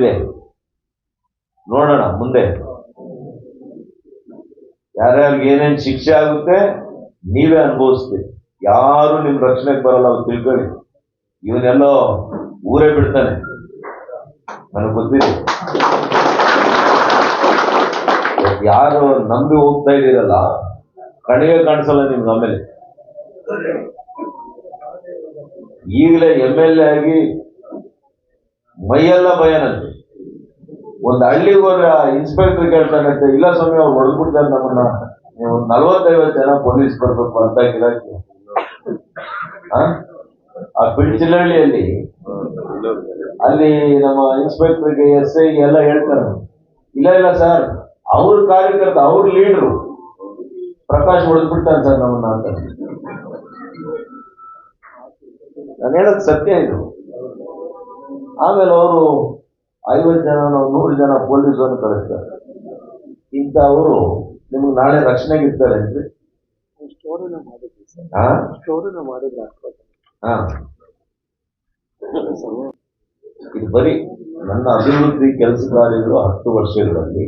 ಇದೆ. ನೋಡೋಣ, ಮುಂದೆ. ಯಾರ್ಯಾರಿಗೆ ಏನೇನು ಶಿಕ್ಷೆ ಆಗುತ್ತೆ, ನೀವೇ ಅನುಭವಿಸ್ತೀರಿ. ಯಾರು ನಿಮ್ ರಕ್ಷಣೆಗೆ ಬರಲ್ಲ ಅವ್ರು ತಿಳ್ಕೊಳ್ಳಿ. ಇವನೆಲ್ಲೋ ಊರೇ ಬಿಡ್ತಾನೆ. ನನಗೆ ಗೊತ್ತಿದೆ. ಯಾರು ನಂಬಿ ಹೋಗ್ತಾ ಇದ್ದೀರಲ್ಲ, ಕಣಿಗೆ ಕಾಣಿಸಲ್ಲ ನಿಮ್ಗೆ ಆಮೇಲೆ. ಈಗಲೇ ಎಂ ಎಲ್ ಎ ಆಗಿ ಮೈಯೆಲ್ಲ ಭಯನಂತೆ ಒಂದು ಹಳ್ಳಿ ಹೋದ್ರೆ ಇನ್ಸ್ಪೆಕ್ಟರ್ ಕೇಳ್ತಾನಂತೆ, ಇಲ್ಲ ಸ್ವಾಮಿ, ಅವ್ರು ಹೊಡೆದ್ಬಿಡ್ತಾರೆ ನಮ್ಮನ್ನ. ನೀವು ಒಂದು ನಲ್ವತ್ತೈವತ್ತು ಜನ ಪೊಲೀಸ್ ಬರ್ಬೇಕು ಅಂತ ಆ? ಆ ಬಿಡ್ಚಿಲಹಳ್ಳಿಯಲ್ಲಿ ಅಲ್ಲಿ ನಮ್ಮ ಇನ್ಸ್ಪೆಕ್ಟರ್ಗೆ ಎಸ್ ಐಗೆ ಎಲ್ಲ ಹೇಳ್ತಾರೆ. ಇಲ್ಲ ಇಲ್ಲ ಸರ್, ಅವ್ರ ಕಾರ್ಯಕರ್ತ, ಅವ್ರ ಲೀಡ್ರು ಪ್ರಕಾಶ್ ಹೊಡೆದ್ಬಿಡ್ತಾನೆ ಸರ್ ನಮ್ಮನ್ನ ಅಂತ. ನಾನು ಹೇಳೋದು ಸತ್ಯ ಇದು. ಆಮೇಲೆ ಅವರು ಐವತ್ತು ಜನ ನೂರು ಜನ ಪೊಲೀಸರನ್ನು ಕಳಿಸ್ತಾರೆ. ಇಂಥವರು ನಿಮ್ಗೆ ನಾಳೆ ರಕ್ಷಣೆಗೆ ಇರ್ತಾರೆ ಅಂದ್ರೆ? ಸ್ಟೋರಿನ ಮಾಡಿದ್ವಿ ಸರ್. ಹಾ ಸ್ಟೋರಿನ ಮಾಡಿದ್ರೆ ಹಾಕ್ಬೋದು ಹಾ. ಇದು ಬರೀ ನನ್ನ ಅಭಿವೃದ್ಧಿ ಕೆಲಸ ಕಾರ್ಯಗಳು ಹತ್ತು ವರ್ಷಗಳಲ್ಲಿ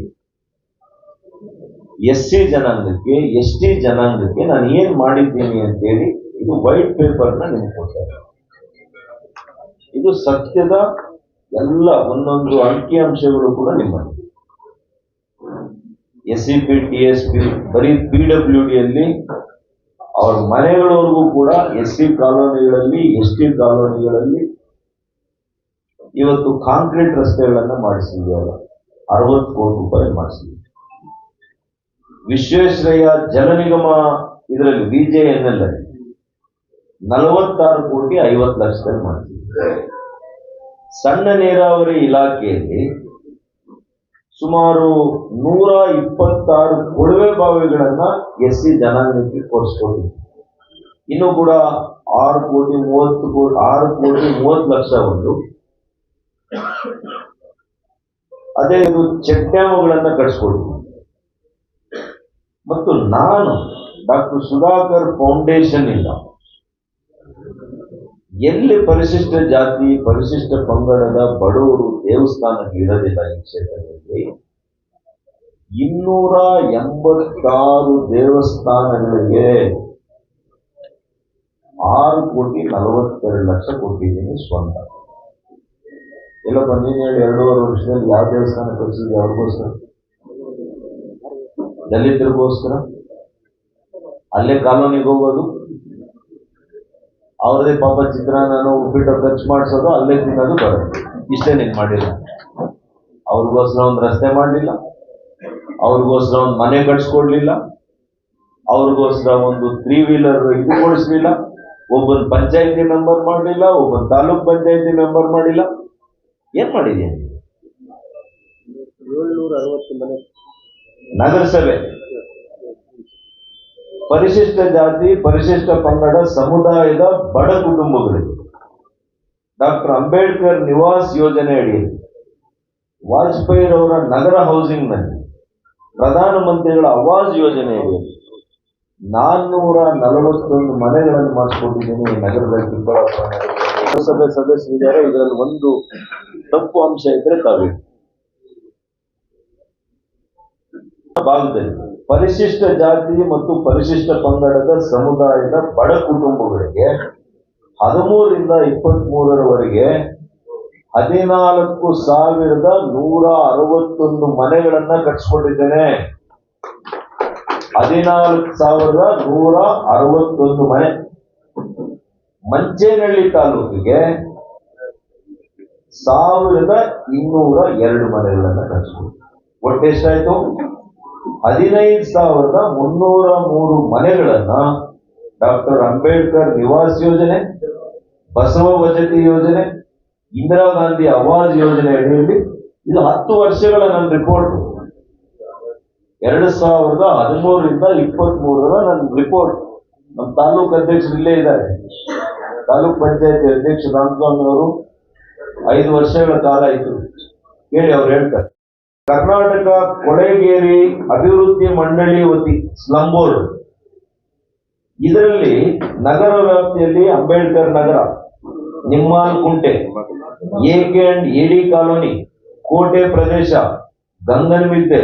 ಎಸ್ ಸಿ ಜನಾಂಗಕ್ಕೆ ಎಸ್ ಟಿ ಜನಾಂಗಕ್ಕೆ ನಾನು ಏನ್ ಮಾಡಿದ್ದೀನಿ ಅಂತೇಳಿ ಇದು ವೈಟ್ ಪೇಪರ್ನ ನಿಮ್ಗೆ ಕೊಡ್ತಾರೆ. ಇದು ಸತ್ಯದ ಎಲ್ಲ ಒಂದೊಂದು ಅಂಕಿಅಂಶಗಳು ಕೂಡ ನಿಮ್ಮಲ್ಲಿ. S C P T S P ಬರೀ ಪಿ ಡಬ್ಲ್ಯೂ ಡಿಯಲ್ಲಿ ಅವ್ರ ಮನೆಗಳವರೆಗೂ ಕೂಡ ಎಸ್ ಸಿ ಕಾಲೋನಿಗಳಲ್ಲಿ ಎಸ್ ಟಿ ಕಾಲೋನಿಗಳಲ್ಲಿ ಇವತ್ತು ಕಾಂಕ್ರೀಟ್ ರಸ್ತೆಗಳನ್ನ ಮಾಡಿಸಿದ್ವಿ ಅರವತ್ತು ಕೋಟಿ ರೂಪಾಯಿ ಮಾಡಿಸಿದ್ವಿ. ವಿಶ್ವೇಶ್ವರಯ್ಯ ಜಲ ನಿಗಮ ಇದರಲ್ಲಿ ಎಲ್ ನಲವತ್ತಾರು ಕೋಟಿ ಐವತ್ತು ಲಕ್ಷದಲ್ಲಿ ಮಾಡಿಸಿದ್ವಿ. ಸಣ್ಣ ನೀರಾವರಿ ಇಲಾಖೆಯಲ್ಲಿ ಸುಮಾರು ನೂರ ಇಪ್ಪತ್ತಾರು ಕೊಳವೆ ಬಾವಿಗಳನ್ನ ಎಸ್ ಸಿ ಜನಾಂಗಕ್ಕೆ ಕೊಡಿಸ್ಕೊಂಡಿದ್ವಿ. ಇನ್ನು ಕೂಡ ಆರು ಕೋಟಿ ಮೂವತ್ತು ಕೋಟಿ ಆರು ಕೋಟಿ ಮೂವತ್ತು ಲಕ್ಷ ಒಂದು. ಅದೇ ಇದು ಚೆಕ್ ಡ್ಯಾಮ್ಗಳನ್ನ ಕಟ್ಸ್ಕೊಡ್ತೀವಿ. ಮತ್ತು ನಾನು ಡಾಕ್ಟರ್ ಸುಧಾಕರ್ ಫೌಂಡೇಶನ್ ಇಂದ ಎಲ್ಲಿ ಪರಿಶಿಷ್ಟ ಜಾತಿ, ಪರಿಶಿಷ್ಟ ಪಂಗಡದ ಬಡವರು ದೇವಸ್ಥಾನಕ್ಕೆ ಇರೋದಿಲ್ಲ ಈ ಕ್ಷೇತ್ರದಲ್ಲಿ? ಇನ್ನೂರ ಎಂಬತ್ತಾರು ದೇವಸ್ಥಾನಗಳಿಗೆ ಆರು ಕೋಟಿ ನಲವತ್ತೆರಡು ಲಕ್ಷ ಕೊಟ್ಟಿದ್ದೀನಿ ಸ್ವಂತ. ಎಲ್ಲ ಬಂದಿನಿ ಎರಡೂವರೆ ವರ್ಷದಲ್ಲಿ ಯಾವ ದೇವಸ್ಥಾನ ಕಳಿಸಿದ್ರು ಅವ್ರಿಗೋಸ್ಕರ ದಲಿತರಿಗೋಸ್ಕರ? ಅಲ್ಲೇ ಕಾಲೋನಿಗೆ ಹೋಗೋದು? ಅವ್ರದೇ ಪಾಪ ಚಿತ್ರಾನ್ನ ಉಪ್ಪಿಟ್ಟು ಖರ್ಚು ಮಾಡಿಸೋದು ಅಲ್ಲೇ ತಿನ್ನೋದು ಬರುತ್ತೆ. ಇಷ್ಟೇ ನೀನು ಮಾಡಿಲ್ಲ. ಅವ್ರಿಗೋಸ್ಕರ ಒಂದು ರಸ್ತೆ ಮಾಡಲಿಲ್ಲ. ಅವ್ರಿಗೋಸ್ಕರ ಒಂದು ಮನೆ ಕಟ್ಸ್ಕೊಡ್ಲಿಲ್ಲ. ಅವ್ರಿಗೋಸ್ಕರ ಒಂದು ತ್ರೀ ವೀಲರ್ ಇದು ಕೊಡಿಸ್ಲಿಲ್ಲ ಒಬ್ಬನ್ ಪಂಚಾಯತಿ ಮೆಂಬರ್ ಮಾಡಲಿಲ್ಲ ಒಬ್ಬನ್ ತಾಲೂಕ್ ಪಂಚಾಯತಿ ಮೆಂಬರ್ ಮಾಡಿಲ್ಲ. ಏನ್ ಮಾಡಿದ್ಯಾ? ಏಳ್ನೂರ ಅರವತ್ತು ಮನೆ. ನಗರಸಭೆ. ಪರಿಶಿಷ್ಟ ಜಾತಿ, ಪರಿಶಿಷ್ಟ ಪಂಗಡ, ಸಮುದಾಯದ ಬಡ ಕುಟುಂಬಗಳಿಗೆ ಡಾಕ್ಟರ್ ಅಂಬೇಡ್ಕರ್ ನಿವಾಸ್ ಯೋಜನೆ ಅಡಿಯಲ್ಲಿ ವಾಜಪೇಯಿ ಅವರ ನಗರ ಹೌಸಿಂಗ್ನಲ್ಲಿ ಪ್ರಧಾನಮಂತ್ರಿಗಳ ಆವಾಸ್ ಯೋಜನೆ ಅಡಿಯಲ್ಲಿ ನಾನ್ನೂರ ನಲವತ್ತೊಂದು ಮನೆಗಳನ್ನು ಮಾಡಿಸ್ಕೊಂಡಿದ್ದೀನಿ ನಗರದಲ್ಲಿ ಚಿಕ್ಕಬಳ್ಳಾಪುರ ನಗರದಲ್ಲಿ. ನಗರಸಭೆ ಸದಸ್ಯರಿದ್ದಾರೆ. ಇದರಲ್ಲಿ ಒಂದು ತಪ್ಪು ಅಂಶ ಇದ್ರೆ ತಾವೇ. ಭಾಗದಲ್ಲಿ ಪರಿಶಿಷ್ಟ ಜಾತಿ ಮತ್ತು ಪರಿಶಿಷ್ಟ ಪಂಗಡದ ಸಮುದಾಯದ ಬಡ ಕುಟುಂಬಗಳಿಗೆ ಹದಿಮೂರರಿಂದ ಇಪ್ಪತ್ತ್ ಮೂರರವರೆಗೆ ಹದಿನಾಲ್ಕು ಸಾವಿರದ ನೂರ ಅರವತ್ತೊಂದು ಮನೆಗಳನ್ನ ಕಟ್ಸ್ಕೊಂಡಿದ್ದೇನೆ. ಹದಿನಾಲ್ಕು ಸಾವಿರದ ನೂರ ಅರವತ್ತೊಂದು ಮನೆ. ಮಂಚೇನಹಳ್ಳಿ ತಾಲೂಕಿಗೆ ಸಾವಿರದ ಇನ್ನೂರ ಎರಡು ಮನೆಗಳನ್ನ ಕಟ್ಸ್ಕೊಂಡು ಒಟ್ಟು ಎಷ್ಟಾಯ್ತು? ಹದಿನೈದು ಸಾವಿರದ ಮುನ್ನೂರ ಮೂರು ಮನೆಗಳನ್ನ ಡಾಕ್ಟರ್ ಅಂಬೇಡ್ಕರ್ ನಿವಾಸ್ ಯೋಜನೆ, ಬಸವ ವಸತಿ ಯೋಜನೆ, ಇಂದಿರಾ ಗಾಂಧಿ ಆವಾಜ್ ಯೋಜನೆ ಅಡಿಯಲ್ಲಿ ಇದು ಹತ್ತು ವರ್ಷಗಳ ನನ್ನ ರಿಪೋರ್ಟ್ ಎರಡು ಸಾವಿರದ ಹದಿಮೂರರಿಂದ ಇಪ್ಪತ್ತ್ ಮೂರರ ನನ್ನ ರಿಪೋರ್ಟ್ ನಮ್ಮ ತಾಲೂಕು ಅಧ್ಯಕ್ಷರು ಇಲ್ಲೇ ಇದ್ದಾರೆ. ತಾಲೂಕ್ ಪಂಚಾಯತಿ ಅಧ್ಯಕ್ಷ ರಾಮಸ್ವಾಮಿ ಅವರು ಐದು ವರ್ಷಗಳ ಕಾಲ ಇದ್ರು ಕೇಳಿ ಅವ್ರು ಹೇಳ್ತಾರೆ. ಕರ್ನಾಟಕ ಕೊಳೆಗೇರಿ ಅಭಿವೃದ್ಧಿ ಮಂಡಳಿ ವತಿ ಸ್ಲಂ ಬೋರ್ಡ್ ಇದರಲ್ಲಿ ನಗರ ವ್ಯಾಪ್ತಿಯಲ್ಲಿ ಅಂಬೇಡ್ಕರ್ ನಗರ ನಿಮ್ಮಾಲ್ ಕುಂಟೆ ಎಕೆ ಅಂಡ್ ಎಡಿ ಕಾಲೋನಿ, ಕೋಟೆ ಪ್ರದೇಶ ಗಂಗನಮಿದ್ದೆ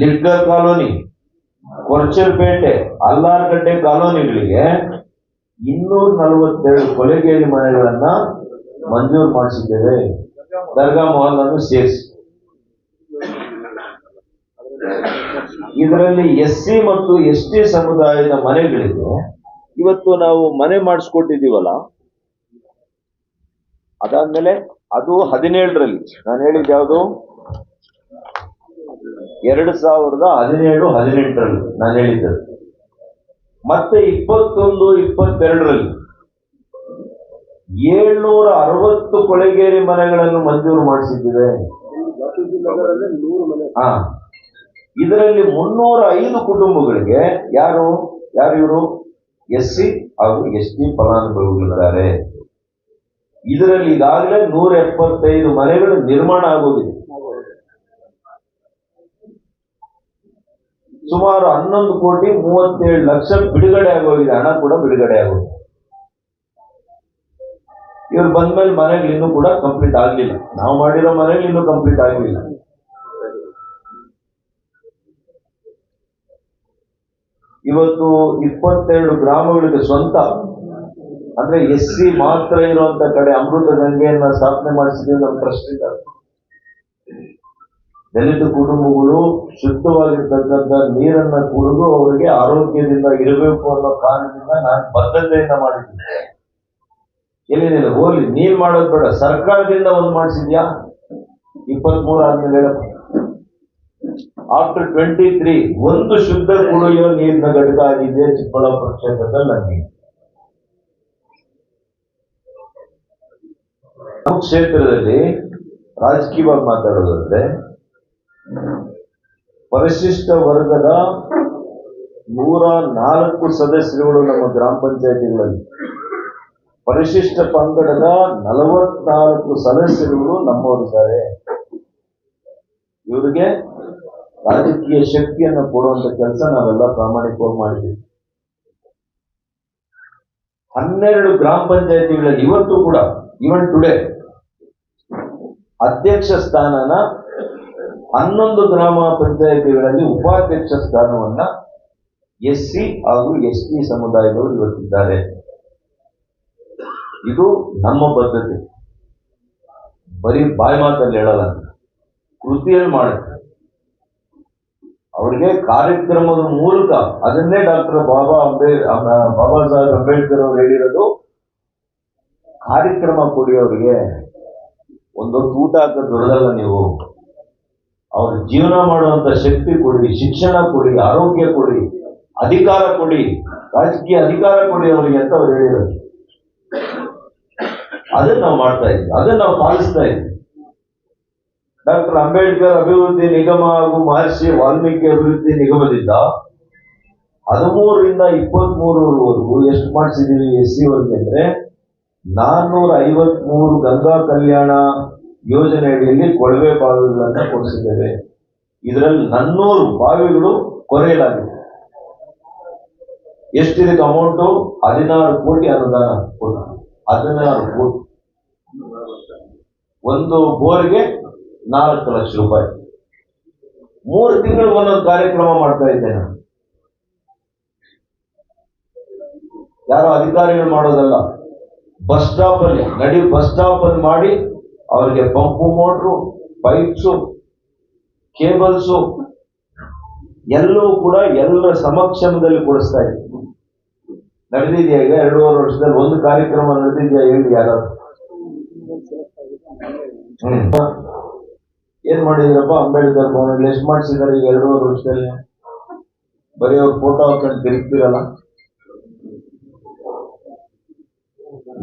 ಲಿಡ್ಗರ್ ಕಾಲೋನಿ ಕೊರ್ಚರ್ಪೇಟೆ ಅಲ್ಲಾರ್ಗಡ್ಡೆ ಕಾಲೋನಿಗಳಿಗೆ ಇನ್ನೂರ ನಲವತ್ತೆರಡು ಕೊಳೆಗೇರಿ ಮನೆಗಳನ್ನ ಮಂಜೂರು ಮಾಡಿಸಿದ್ದೇವೆ. ದರ್ಗಾ ಮಹಲ್ ಅನ್ನು ಸೇರಿಸಿ. ಇದರಲ್ಲಿ ಎಸ್ ಸಿ ಮತ್ತು ಎಸ್ ಟಿ ಸಮುದಾಯದ ಮನೆಗಳಿಗೆ ಇವತ್ತು ನಾವು ಮನೆ ಮಾಡಿಸ್ಕೊಟ್ಟಿದ್ದೀವಲ್ಲ ಅದಾದ್ಮೇಲೆ ಅದು ಹದಿನೇಳರಲ್ಲಿ. ನಾನು ಹೇಳಿದ್ದು ಯಾವುದು? ಎರಡು ಸಾವಿರದ ಹದಿನೇಳು ಹದಿನೆಂಟರಲ್ಲಿ ನಾನು ಹೇಳಿದ್ದೆ. ಮತ್ತೆ ಇಪ್ಪತ್ತೊಂದು ಇಪ್ಪತ್ತೆರಡರಲ್ಲಿ ಏಳ್ನೂರ ಅರವತ್ತು ಕೊಳೆಗೇರಿ ಮನೆಗಳನ್ನು ಮಂಜೂರು ಮಾಡಿಸಿದ್ದೇವೆ. ಹಾ. ಇದರಲ್ಲಿ ಮುನ್ನೂರ ಐದು ಕುಟುಂಬಗಳಿಗೆ ಯಾರು? ಯಾರು ಇವರು? ಎಸ್ ಸಿ ಹಾಗೂ ಎಸ್ ಟಿ ಫಲಾನುಭವಿಗಳಿದ್ದಾರೆ ಇದರಲ್ಲಿ ಈಗಾಗಲೇ ನೂರ ಎಪ್ಪತ್ತೈದು ಮನೆಗಳು ನಿರ್ಮಾಣ ಆಗೋಗಿದೆ. ಸುಮಾರು ಹನ್ನೊಂದು ಕೋಟಿ ಮೂವತ್ತೇಳು ಲಕ್ಷ ಬಿಡುಗಡೆ ಆಗೋಗಿದೆ. ಹಣ ಕೂಡ ಬಿಡುಗಡೆ ಆಗೋಗಿದೆ. ಇವ್ರು ಬಂದ್ಮೇಲೆ ಮನೆಗಳು ಇನ್ನೂ ಕೂಡ ಕಂಪ್ಲೀಟ್ ಆಗಲಿಲ್ಲ. ನಾವು ಮಾಡಿರೋ ಮನೆಗಳು ಇನ್ನೂ ಕಂಪ್ಲೀಟ್ ಆಗ್ಲಿಲ್ಲ. ಇವತ್ತು ಇಪ್ಪತ್ತೆರಡು ಗ್ರಾಮಗಳಿಗೆ ಸ್ವಂತ. ಅಂದ್ರೆ ಎಸ್ ಸಿ ಮಾತ್ರ ಇರುವಂತ ಕಡೆ ಅಮೃತ ಗಂಗೆಯನ್ನ ಸ್ಥಾಪನೆ ಮಾಡಿಸಿದ್ವಿ ನಮ್ಮ ಟ್ರಸ್ಟ್ ದಲಿತ ಕುಟುಂಬಗಳು ಶುದ್ಧವಾಗಿರ್ತಕ್ಕಂಥ ನೀರನ್ನ ಕುಡಿದು ಅವರಿಗೆ ಆರೋಗ್ಯದಿಂದ ಇರಬೇಕು ಅನ್ನೋ ಕಾರಣದಿಂದ ನಾನು ಬದ್ಧತೆಯಿಂದ ಮಾಡಿದ್ದೀನಿ. ಏನೇನಿಲ್ಲ ಹೋಗ್ಲಿ, ನೀನ್ ಮಾಡೋದು ಬೇಡ. ಸರ್ಕಾರದಿಂದ ಒಂದು ಮಾಡಿಸಿದ್ಯಾ? ಇಪ್ಪತ್ಮೂರು ಆದ್ಮೇಲೆ ಆಫ್ಟರ್ ಟ್ವೆಂಟಿ ತ್ರೀ ಒಂದು ಶುದ್ಧ ಕುಡಿಯುವ ನೀರಿನ ಘಟಕ ಆಗಿದೆ ಚಿಕ್ಕಬಳ್ಳಾಪುರ ಕ್ಷೇತ್ರದಲ್ಲಿ ನಮ್ಮ ಕ್ಷೇತ್ರದಲ್ಲಿ ರಾಜಕೀಯವಾಗಿ ಮಾತಾಡೋದಂದ್ರೆ, ಪರಿಶಿಷ್ಟ ವರ್ಗದ ನೂರ ನಾಲ್ಕು ಸದಸ್ಯರುಗಳು ನಮ್ಮ ಗ್ರಾಮ ಪಂಚಾಯತಿಗಳಲ್ಲಿ. ಪರಿಶಿಷ್ಟ ಪಂಗಡದ ನಲವತ್ನಾಲ್ಕು ಸದಸ್ಯರುಗಳು ನಮ್ಮವರಿದ್ದಾರೆ. ಇವರಿಗೆ ರಾಜಕೀಯ ಶಕ್ತಿಯನ್ನು ಕೊಡುವಂತ ಕೆಲಸ ನಾವೆಲ್ಲ ಪ್ರಾಮಾಣಿಕವಾಗಿ ಮಾಡಿದ್ದೀವಿ. ಹನ್ನೆರಡು ಗ್ರಾಮ ಪಂಚಾಯತಿಗಳಲ್ಲಿ ಇವತ್ತು ಕೂಡ ಇವನ್ ಟುಡೇ ಅಧ್ಯಕ್ಷ ಸ್ಥಾನನ ಹನ್ನೊಂದು ಗ್ರಾಮ ಪಂಚಾಯತಿಗಳಲ್ಲಿ ಉಪಾಧ್ಯಕ್ಷ ಸ್ಥಾನವನ್ನ ಎಸ್ ಸಿ ಹಾಗೂ ಎಸ್ ಟಿ ಸಮುದಾಯದವರು ಇವತ್ತಿದ್ದಾರೆ. ಇದು ನಮ್ಮ ಪದ್ಧತಿ ಬರೀ ಬಾಯಿ ಮಾತಲ್ಲಿ ಹೇಳಲ್ಲ. ಕೃತಿಯಲ್ಲಿ ಮಾಡುತ್ತೆ ಅವರಿಗೆ ಕಾರ್ಯಕ್ರಮದ ಮೂಲಕ ಅದನ್ನೇ ಡಾಕ್ಟರ್ ಬಾಬಾ ಅಂಬೇಡ್ ಬಾಬಾ ಸಾಹೇಬ್ ಅಂಬೇಡ್ಕರ್ ಅವರು ಹೇಳಿರೋದು, ಕಾರ್ಯಕ್ರಮ ಕೊಡಿ ಅವರಿಗೆ ಒಂದೊಂದು ಊಟ ದೊಡ್ಡದಲ್ಲ ನೀವು. ಅವ್ರ ಜೀವನ ಮಾಡುವಂತ ಶಕ್ತಿ ಕೊಡಿ, ಶಿಕ್ಷಣ ಕೊಡಿ, ಆರೋಗ್ಯ ಕೊಡಿ, ಅಧಿಕಾರ ಕೊಡಿ, ರಾಜಕೀಯ ಅಧಿಕಾರ ಕೊಡಿ ಅವರಿಗೆ ಅಂತ ಅವ್ರು ಹೇಳಿರೋದು. ಅದನ್ನ ನಾವು ಮಾಡ್ತಾ ಇದ್ವಿ, ಅದನ್ನ ನಾವು ಪಾಲಿಸ್ತಾ ಇದ್ವಿ. ಡಾಕ್ಟರ್ ಅಂಬೇಡ್ಕರ್ ಅಭಿವೃದ್ಧಿ ನಿಗಮ ಹಾಗೂ ಮಹರ್ಷಿ ವಾಲ್ಮೀಕಿ ಅಭಿವೃದ್ಧಿ ನಿಗಮದಿಂದ ಹದಿಮೂರರಿಂದ ಇಪ್ಪತ್ಮೂರವರೆಗೂ ಎಷ್ಟು ಮಾಡಿಸಿದ್ದೀವಿ ಎಸ್ ಸಿ ವರ್ಗ ಅಂದ್ರೆ ನಾನ್ನೂರ ಐವತ್ಮೂರು ಗಂಗಾ ಕಲ್ಯಾಣ ಯೋಜನೆ ಅಡಿಯಲ್ಲಿ ಕೊಳವೆ ಬಾವಿಗಳನ್ನ ಕೊಡಿಸಿದ್ದೇವೆ. ಇದರಲ್ಲಿ ನನ್ನೂರು ಬಾವಿಗಳು ಕೊರೆಯಲಾಗಿದೆ. ಎಷ್ಟಿದಕ್ಕೆ ಅಮೌಂಟು ಹದಿನಾರು ಕೋಟಿ ಅನುದಾನ ಕೊಟ್ಟು ಹದಿನಾರು ಕೋಟಿ. ಒಂದು ಬೋರ್ಗೆ ನಾಲ್ಕು ಲಕ್ಷ ರೂಪಾಯಿ. ಮೂರು ತಿಂಗಳು ಒಂದೊಂದು ಕಾರ್ಯಕ್ರಮ ಮಾಡ್ತಾ ಇದ್ದೇನೆ ನಾನು. ಯಾರೋ ಅಧಿಕಾರಿಗಳು ಮಾಡೋದಲ್ಲ. ಬಸ್ ಸ್ಟಾಪ್ ಅಲ್ಲಿ ನಡಿ ಬಸ್ ಸ್ಟಾಪ್ ಅಲ್ಲಿ ಮಾಡಿ ಅವರಿಗೆ ಪಂಪು ಮೋಟ್ರು, ಪೈಪ್ಸು, ಕೇಬಲ್ಸು ಎಲ್ಲವೂ ಕೂಡ ಎಲ್ಲರ ಸಮಕ್ಷಮದಲ್ಲಿ ಕೊಡಿಸ್ತಾ ಇದ್ದೆ. ನಡೆದಿದೆಯಾ ಈಗ ಎರಡೂವರೆ ವರ್ಷದಲ್ಲಿ ಒಂದು ಕಾರ್ಯಕ್ರಮ ನಡೆದಿದೆಯಾ ಹೇಳಿ ಹ್ಮ್. ಏನ್ ಮಾಡಿದ್ರಪ್ಪ ಅಂಬೇಡ್ಕರ್ ಭವನದಲ್ಲಿ ಎಷ್ಟು ಮಾಡಿಸಿದಾರೆ ಈಗ ಎರಡೂವರೆ ವರ್ಷದಲ್ಲಿ? ಬರೀ ಅವ್ರ ಫೋಟೋ ಹಾಕೊಂಡು ತಿರುಗ್ತಿರಲ್ಲ?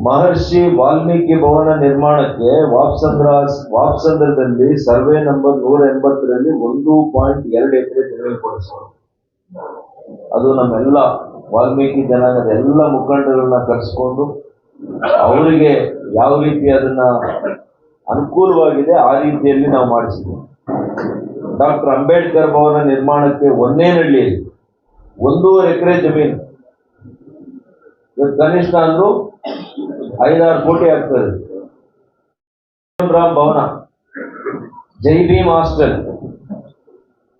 ಮಹರ್ಷಿ ವಾಲ್ಮೀಕಿ ಭವನ ನಿರ್ಮಾಣಕ್ಕೆ ವಾಪ್ಸಂದ್ರ, ವಾಪ್ಸಂದ್ರದಲ್ಲಿ ಸರ್ವೆ ನಂಬರ್ ನೂರ ಎಂಬತ್ತರಲ್ಲಿ ಒಂದು ಪಾಯಿಂಟ್ ಎರಡು ಎಕರೆ ಜಮೀನು ಕೊಡಿಸೋದು ಅದು ನಮ್ಮೆಲ್ಲ ವಾಲ್ಮೀಕಿ ಜನಾಂಗದ ಎಲ್ಲ ಮುಖಂಡರನ್ನ ಕರೆಸ್ಕೊಂಡು, ಅವರಿಗೆ ಯಾವ ರೀತಿ ಅದನ್ನ ಅನುಕೂಲವಾಗಿದೆ, ಆ ರೀತಿಯಲ್ಲಿ ನಾವು ಮಾಡಿಸಿದ್ವಿ. ಡಾಕ್ಟರ್ ಅಂಬೇಡ್ಕರ್ ಭವನ ನಿರ್ಮಾಣಕ್ಕೆ ಒಂದೇ ಒಂದೇನಹಳ್ಳಿಯಲ್ಲಿ ಒಂದೂವರೆ ಎಕರೆ ಜಮೀನು. ಕನಿಷ್ಠ ಅಂದ್ರು ಐದಾರು ಕೋಟಿ ಆಗ್ತದೆ. ರಾಮ್ ಭವನ, ಜೈ ಭೀಮ್ ಹಾಸ್ಟೆಲ್.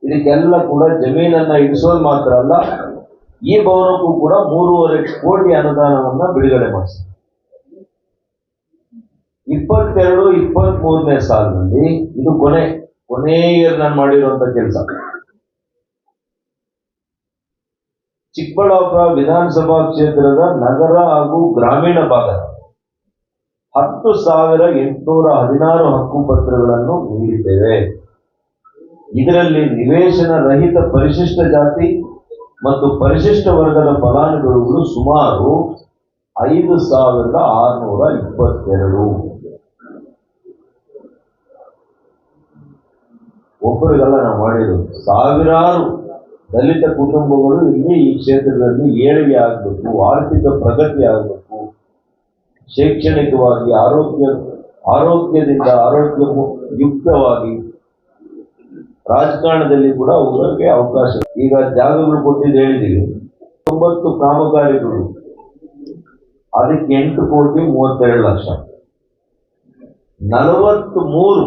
ಇದಕ್ಕೆಲ್ಲ ಕೂಡ ಜಮೀನನ್ನ ಇಡಿಸೋದು ಮಾತ್ರ ಅಲ್ಲ, ಈ ಭವನಕ್ಕೂ ಕೂಡ ಮೂರುವರೆ ಕೋಟಿ ಅನುದಾನವನ್ನ ಬಿಡುಗಡೆ ಮಾಡಿಸಿದೆ ಇಪ್ಪತ್ತೆರಡು ಇಪ್ಪತ್ತ್ ಮೂರನೇ ಸಾಲಿನಲ್ಲಿ ಇದು ಕೊನೆ, ಕೊನೆಯ ನಾನು ಮಾಡಿರುವಂತ ಕೆಲಸ. ಚಿಕ್ಕಬಳ್ಳಾಪುರ ವಿಧಾನಸಭಾ ಕ್ಷೇತ್ರದ ನಗರ ಹಾಗೂ ಗ್ರಾಮೀಣ ಭಾಗ ಹತ್ತು ಸಾವಿರ ಎಂಟುನೂರ ಹದಿನಾರು ಹಕ್ಕುಪತ್ರಗಳನ್ನು ನೀಡಿದ್ದೇವೆ ಇದರಲ್ಲಿ ನಿವೇಶನ ರಹಿತ ಪರಿಶಿಷ್ಟ ಜಾತಿ ಮತ್ತು ಪರಿಶಿಷ್ಟ ವರ್ಗದ ಫಲಾನುಭವಿಗಳು ಸುಮಾರು ಐದು ಸಾವಿರದ ಆರುನೂರ ಇಪ್ಪತ್ತೆರಡು. ಒಬ್ಬರಿಗೆಲ್ಲ ನಾವು ಮಾಡಿರೋದು ಸಾವಿರಾರು ದಲಿತ ಕುಟುಂಬಗಳು ಇಲ್ಲಿ ಈ ಕ್ಷೇತ್ರದಲ್ಲಿ ಏಳಿಗೆ ಆಗಬೇಕು, ಆರ್ಥಿಕ ಪ್ರಗತಿ ಆಗಬೇಕು, ಶೈಕ್ಷಣಿಕವಾಗಿ ಆರೋಗ್ಯ, ಆರೋಗ್ಯದಿಂದ ಆರೋಗ್ಯ ಯುಕ್ತವಾಗಿ ರಾಜಕಾರಣದಲ್ಲಿ ಕೂಡ ಹೋಗೋಕ್ಕೆ ಅವಕಾಶ. ಈಗ ಜಾಗಗಳು ಕೊಟ್ಟಿದ್ದು ಹೇಳಿದ್ದೀವಿ. ತೊಂಬತ್ತು ಕಾಮಗಾರಿಗಳು. ಅದಕ್ಕೆ ಎಂಟು ಕೋಟಿ ಮೂವತ್ತೆರಡು ಲಕ್ಷ. ನಲವತ್ತ್ ಮೂರು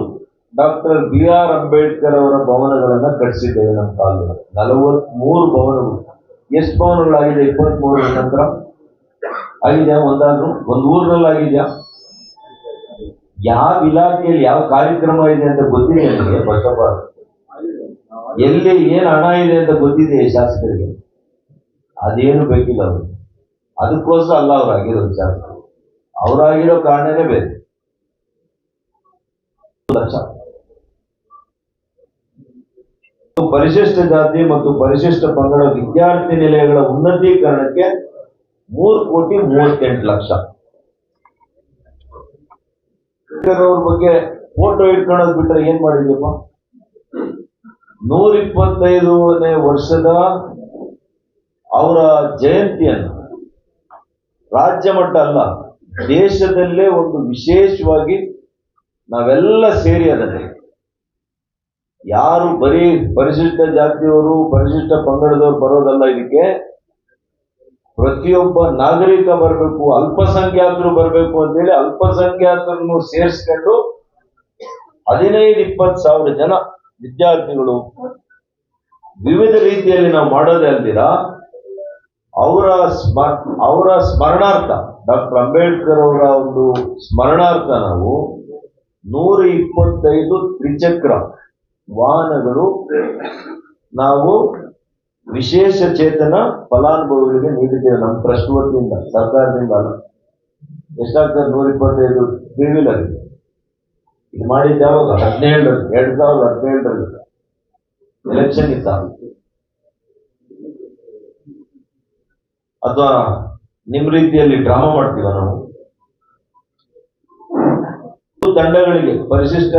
ಡಾಕ್ಟರ್ ಬಿ ಆರ್ ಅಂಬೇಡ್ಕರ್ ಅವರ ಭವನಗಳನ್ನ ಕಟ್ಟಿಸಿದ್ದೇವೆ ನಮ್ಮ ಕಾಲದಲ್ಲಿ. ನಲವತ್ ಮೂರು ಭವನಗಳು. ಎಷ್ಟು ಭವನಗಳಾಗಿದೆ? ಇಪ್ಪತ್ತ್ ಮೂರರ ನಂತರ? ಆಗಿದೆಯಾ ಒಂದಾದ್ರು? ಒಂದ್ ಊರಿನಲ್ಲಿ ಆಗಿದೆಯಾ ಯಾವ ಇಲಾಖೆಯಲ್ಲಿ ಯಾವ ಕಾರ್ಯಕ್ರಮ ಇದೆ ಅಂತ ಗೊತ್ತಿದೆ ನಿಮಗೆ? ಫಸ್ಟ್ ಆಫ್ ಆಲ್ ಎಲ್ಲಿ ಏನ್ ಹಣ ಇದೆ ಅಂತ ಗೊತ್ತಿದೆ ಶಾಸಕರಿಗೆ? ಅದೇನು ಬೇಕಿಲ್ಲ ಅವರು ಅದಕ್ಕೋಸ್ಕರ ಅಲ್ಲ ಅವರಾಗಿರೋದು ಶಾಸಕರು. ಅವರಾಗಿರೋ ಕಾರಣನೇ ಬೇರೆ. ಲಕ್ಷ. ಪರಿಶಿಷ್ಟ ಜಾತಿ ಮತ್ತು ಪರಿಶಿಷ್ಟ ಪಂಗಡ ವಿದ್ಯಾರ್ಥಿ ನಿಲಯಗಳ ಉನ್ನತೀಕರಣಕ್ಕೆ ಮೂರು ಕೋಟಿ ಮೂವತ್ತೆಂಟು ಲಕ್ಷ. ಬಗ್ಗೆ ಫೋಟೋ ಇಟ್ಕೊಳ್ಳೋದು ಬಿಟ್ರೆ ಏನ್ ಮಾಡಿದ್ಯಪ್ಪ ನೂರ ಇಪ್ಪತ್ತೈದನೇ ವರ್ಷದ ಅವರ ಜಯಂತಿಯನ್ನು. ರಾಜ್ಯ ಮಟ್ಟ ಅಲ್ಲ, ದೇಶದಲ್ಲೇ ಒಂದು ವಿಶೇಷವಾಗಿ ನಾವೆಲ್ಲ ಸೇರಿ ಅದನ್ನೇ. ಯಾರು ಬರೀ ಪರಿಶಿಷ್ಟ ಜಾತಿಯವರು, ಪರಿಶಿಷ್ಟ ಪಂಗಡದವರು ಬರೋದಲ್ಲ ಇದಕ್ಕೆ. ಪ್ರತಿಯೊಬ್ಬ ನಾಗರಿಕ ಬರಬೇಕು, ಅಲ್ಪಸಂಖ್ಯಾತರು ಬರಬೇಕು ಅಂತೇಳಿ ಅಲ್ಪಸಂಖ್ಯಾತರನ್ನು ಸೇರಿಸ್ಕೊಂಡು ಹದಿನೈದು, ಇಪ್ಪತ್ತು ಸಾವಿರ ಜನ ವಿದ್ಯಾರ್ಥಿಗಳು ವಿವಿಧ ರೀತಿಯಲ್ಲಿ ನಾವು ಮಾಡೋದೇ ಅಲ್ದಿರ ಅವರ ಸ್ಮರ ಅವರ ಸ್ಮರಣಾರ್ಥ, ಡಾಕ್ಟರ್ ಅಂಬೇಡ್ಕರ್ ಅವರ ಒಂದು ಸ್ಮರಣಾರ್ಥ ನಾವು ನೂರ ಇಪ್ಪತ್ತೈದು ತ್ರಿಚಕ್ರ ವಾಹನಗಳು ನಾವು ವಿಶೇಷ ಚೇತನ ಫಲಾನುಭವಿಗಳಿಗೆ ನೀಡಿದ್ದೇವೆ ನಮ್ಮ ಟ್ರಸ್ಟ್ ವತಿಯಿಂದ, ಸರ್ಕಾರದಿಂದ ಅಲ್ಲ. ಎಷ್ಟಾಗ್ತದೆ? ನೂರ ಇಪ್ಪತ್ತೈದು ತ್ರೀ ವೀಲರ್ ಇದು ಮಾಡಿದ್ದು ಯಾವಾಗ? ಹದಿನೇಳರಲ್ಲಿ, ಎರಡ್ ಸಾವಿರದ ಹದಿನೇಳರಲ್ಲಿ. ಎಲೆಕ್ಷನ್ ಇತ್ತ? ಅಥವಾ ನಿಮ್ ರೀತಿಯಲ್ಲಿ ಡ್ರಾಮಾ ಮಾಡ್ತೀವ ನಾವು? ತಂಡಗಳಿಗೆ ಪರಿಶಿಷ್ಟ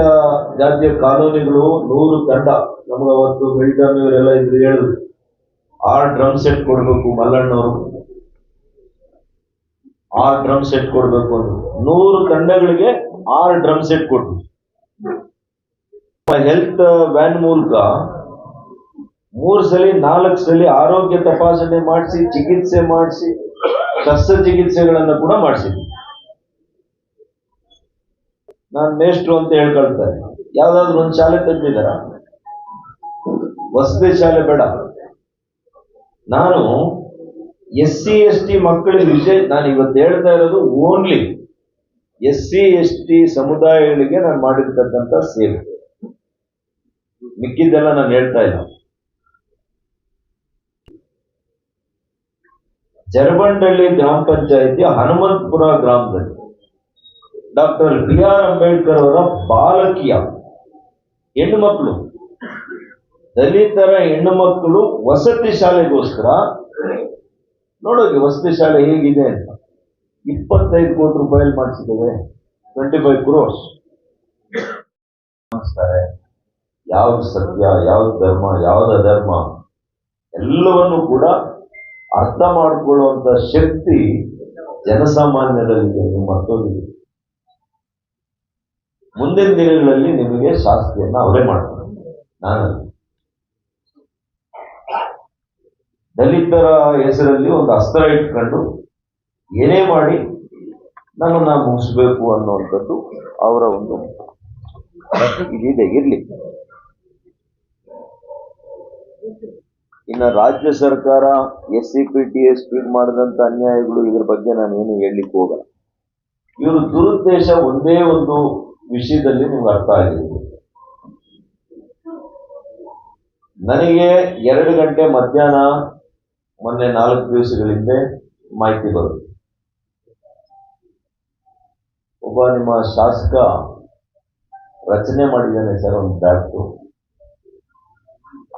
ಜಾತಿಯ ಕಾನೂನುಗಳು ನೂರು ತಂಡ. ನಮ್ಗೆ ಅವತ್ತು ಮಿಲ್ಟನ್ ಇವರೆಲ್ಲ ಇದ್ರು ಹೇಳಿದ್ರು. ಆರ್ ಡ್ರಮ್ ಸೆಟ್ ಕೊಡ್ಬೇಕು ಮಲ್ಲಣ್ಣವರು. ಆರ್ ಡ್ರಮ್ ಸೆಟ್ ಕೊಡ್ಬೇಕು ಅಂತ. ನೂರು ತಂಡಗಳಿಗೆ ಆರ್ ಡ್ರಮ್ ಸೆಟ್ ಕೊಟ್ಟು ಹೆಲ್ತ್ ವ್ಯಾನ್ ಮೂಲಕ ಮೂರು ಸಲ, ನಾಲ್ಕು ಸಲ ಆರೋಗ್ಯ ತಪಾಸಣೆ ಮಾಡಿಸಿ, ಚಿಕಿತ್ಸೆ ಮಾಡಿಸಿ, ಶಸ್ತ್ರಚಿಕಿತ್ಸೆಗಳನ್ನ ಕೂಡ ಮಾಡಿಸಿದ್ವಿ. ನಾನು ಮೇಷ್ಟ್ರು ಅಂತ ಹೇಳ್ಕೊಳ್ತಾರೆ ಯಾವ್ದಾದ್ರು ಒಂದು ಶಾಲೆ ತೆಗ್ದಿದಾರ ವಸತಿ ಶಾಲೆ ಬೇಡ. ನಾನು ಎಸ್ ಸಿ ಎಸ್ ಟಿ ಮಕ್ಕಳಿಗೆ ವಿಷಯ ನಾನು ಇವತ್ತು ಹೇಳ್ತಾ ಇರೋದು only S C S T ಸಮುದಾಯಗಳಿಗೆ ನಾನು ಮಾಡಿರ್ತಕ್ಕಂಥ ಸೇವೆ. ಮಿಕ್ಕಿದ್ದೆಲ್ಲ ನಾನು ಹೇಳ್ತಾ ಇಲ್ಲ. ಜರಬಂಡಳ್ಳಿ ಗ್ರಾಮ ಪಂಚಾಯಿತಿ ಹನುಮಂತಪುರ ಗ್ರಾಮದಲ್ಲಿ ಡಾಕ್ಟರ್ ಬಿ ಆರ್ ಅಂಬೇಡ್ಕರ್ ಅವರ ಬಾಲಕಿಯ ಹೆಣ್ಣು ಮಕ್ಕಳು. ದಲಿತರ ಹೆಣ್ಣು ಮಕ್ಕಳು ವಸತಿ ಶಾಲೆಗೋಸ್ಕರ, ನೋಡೋಕೆ ವಸತಿ ಶಾಲೆ ಹೇಗಿದೆ ಅಂತ. ಇಪ್ಪತ್ತೈದು ಕೋಟಿ ರೂಪಾಯಿ ಮಾಡಿಸಿದ್ದೇವೆ. ಟ್ವೆಂಟಿ ಫೈವ್ ಕ್ರೋರ್ಸ್ ಯಾವ್ದು ಸತ್ಯ, ಯಾವ್ದು ಧರ್ಮ, ಯಾವ್ದು ಅಧರ್ಮ, ಎಲ್ಲವನ್ನು ಕೂಡ ಅರ್ಥ ಮಾಡಿಕೊಳ್ಳುವಂತ ಶಕ್ತಿ ಜನಸಾಮಾನ್ಯರಲ್ಲಿ ನಿಮ್ಮ ಮತ್ತೊಂದಿದೆ ಮುಂದಿನ ದಿನಗಳಲ್ಲಿ ನಿಮಗೆ ಶಾಸ್ತಿಯನ್ನ ಅವರೇ ಮಾಡ್ತಾರೆ. ನಾನು ದಲಿತರ ಹೆಸರಲ್ಲಿ ಒಂದು ಅಸ್ತ್ರ ಇಟ್ಕೊಂಡು ಏನೇ ಮಾಡಿ ನನ್ನನ್ನು ಮುಗಿಸ್ಬೇಕು ಅನ್ನುವಂಥದ್ದು ಅವರ ಒಂದು ಇದಿದೆ ಇರಲಿ. ಇನ್ನು ರಾಜ್ಯ ಸರ್ಕಾರ S C P T S P ಮಾಡಿದಂಥ ಅನ್ಯಾಯಗಳು ಇದ್ರ ಬಗ್ಗೆ ನಾನು ಏನು ಹೇಳಲಿಕ್ಕೆ ಹೋಗಲ್ಲ. ಇವರು ದುರುದ್ದೇಶ ಒಂದೇ ಒಂದು ವಿಷಯದಲ್ಲಿ ನಿಮ್ಗೆ ಅರ್ಥ ಆಗಿರ್ಬೋದು ನನಗೆ ಎರಡು ಗಂಟೆ ಮಧ್ಯಾಹ್ನ ಮೊನ್ನೆ ನಾಲ್ಕು ದಿವಸಗಳಿಂದ ಮಾಹಿತಿ ಬರುತ್ತೆ. ಒಬ್ಬ ನಿಮ್ಮ ಶಾಸಕ ರಚನೆ ಮಾಡಿದ್ದಾನೆ ಸರ್ ಒಂದು ಡ್ರಾಫ್ಟು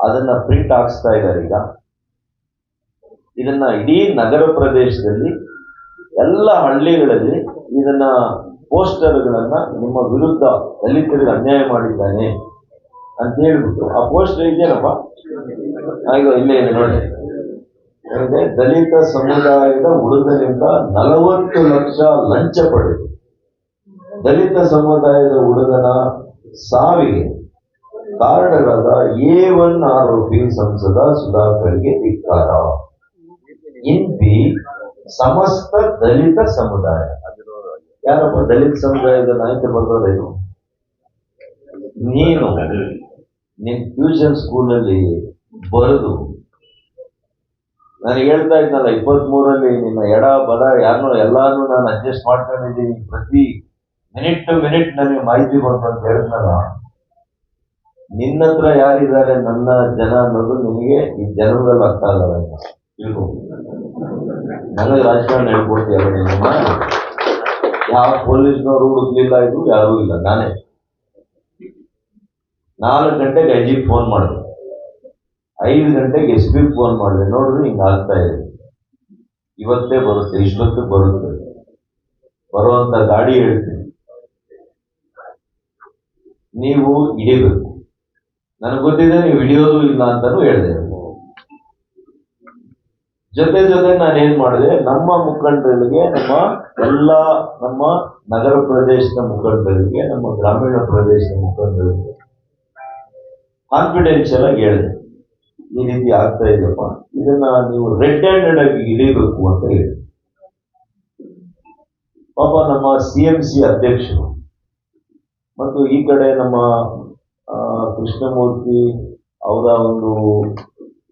ಅದನ್ನ ಪ್ರಿಂಟ್ ಹಾಕ್ಸ್ತಾ ಇದ್ದಾರೆ ಈಗ. ಇದನ್ನ ಇಡೀ ನಗರ ಪ್ರದೇಶದಲ್ಲಿ ಎಲ್ಲ ಹಳ್ಳಿಗಳಲ್ಲಿ ಇದನ್ನ ಪೋಸ್ಟರ್ಗಳನ್ನ ನಿಮ್ಮ ವಿರುದ್ಧ ದಲಿತರಿಗೆ ಅನ್ಯಾಯ ಮಾಡಿದ್ದಾನೆ ಅಂತ ಹೇಳ್ಬಿಟ್ಟು, ಆ ಪೋಸ್ಟರ್ ಇದೆಯಲ್ಲಪ್ಪ? ಈಗ ಇಲ್ಲೇ ಇದೆ ನೋಡಿ. ದಲಿತ ಸಮುದಾಯದ ಹುಡುಗರಿಂದ ನಲವತ್ತು ಲಕ್ಷ ಲಂಚ ಪಡೆದು, ದಲಿತ ಸಮುದಾಯದ ಹುಡುಗನ ಸಾವಿಗೆ ಕಾರಣರಾದ ಎ ಒನ್ ಆರೋಪಿ ಸಂಸದ ಸುಧಾಕರ್ಗೆ ಧಿಕ್ಕಾರ. ಇಂತಿ ಸಮಸ್ತ ದಲಿತ ಸಮುದಾಯ. ಯಾರಪ್ಪ ದಲಿತ ಸಮುದಾಯದ ನಾಯಕ ಇದು ನೀನು. ನಿನ್ ಟ್ಯೂಷನ್ ಸ್ಕೂಲಲ್ಲಿ ಬರೆದು. ನಾನು ಹೇಳ್ತಾ ಇದ್ನಲ್ಲ ಇಪ್ಪತ್ತ್ ಮೂರಲ್ಲಿ ನಿನ್ನ ಎಡ ಬಡ ಯಾರನ್ನೋ ಎಲ್ಲಾನು ನಾನು ಅಡ್ಜಸ್ಟ್ ಮಾಡ್ಕೊಂಡಿದ್ದೀನಿ. ಪ್ರತಿ ಮಿನಿಟ್ ಟು ಮಿನಿಟ್ ನನಗೆ ಮಾಹಿತಿ ಬಂತು ಅಂತ ಹೇಳಿದ್ನಲ್ಲ, ನಿನ್ನ ಹತ್ರ ಯಾರಿದ್ದಾರೆ, ನನ್ನ ಜನ ಅನ್ನೋದು ನಿನಗೆ ಈ ಜನರಲ್ಲಿ ಅರ್ಥ ಆಗಲ್ಲ. ನನಗೆ ರಾಜಕಾರಣ ಹೇಳ್ಕೊಡ್ತೀಯಲ್ಲ ನೀನು ಯಾವ ಪೊಲೀಸ್ನವರು ಹುಡುಕ್ಲಿಲ್ಲ ಇದು, ಯಾರೂ ಇಲ್ಲ, ನಾನೇ. ನಾಲ್ಕು ಗಂಟೆಗೆ ಐ ಜಿ ಫೋನ್ ಮಾಡಿದೆ. ಐದು ಗಂಟೆಗೆ ಎಸ್ ಪಿ ಫೋನ್ ಮಾಡಿದೆ. ನೋಡಿದ್ರೆ ಹಿಂಗೆ ಆಗ್ತಾ ಇದೆ. ಇವತ್ತೇ ಬರುತ್ತೆ, ಇಷ್ಟೊತ್ತು ಬರುತ್ತೆ. ಬರುವಂತ ಗಾಡಿ ಹೇಳ್ತೀನಿ. ನೀವು ಹಿಡಿಬೇಕು. ನನಗೆ ಗೊತ್ತಿದೆ, ನೀವು ಹಿಡಿಯೋದು ಇಲ್ಲ ಅಂತಲೂ ಹೇಳಿದೆ. ಜೊತೆ ಜೊತೆ ನಾನು ಏನ್ ಮಾಡಿದೆ, ನಮ್ಮ ಮುಖಂಡರಿಗೆ, ನಮ್ಮ ಎಲ್ಲ ನಮ್ಮ ನಗರ ಪ್ರದೇಶದ ಮುಖಂಡರಿಗೆ, ನಮ್ಮ ಗ್ರಾಮೀಣ ಪ್ರದೇಶದ ಮುಖಂಡರಿಗೆ ಕಾನ್ಫಿಡೆನ್ಷಿಯಲ್ ಆಗಿ ಹೇಳಿದೆ. ಈ ರೀತಿ ಆಗ್ತಾ ಇದೆಯಪ್ಪ. ಇದನ್ನ ನೀವು ರೆಡ್ ಹ್ಯಾಂಡೆಡ್ ಆಗಿ ಇಳಿಬೇಕು ಅಂತ ಹೇಳಿ ಪಾಪ ನಮ್ಮ ಸಿ ಎಂ ಸಿ ಅಧ್ಯಕ್ಷರು ಮತ್ತು ಈ ಕಡೆ ನಮ್ಮ ಕೃಷ್ಣಮೂರ್ತಿ ಅವರ ಒಂದು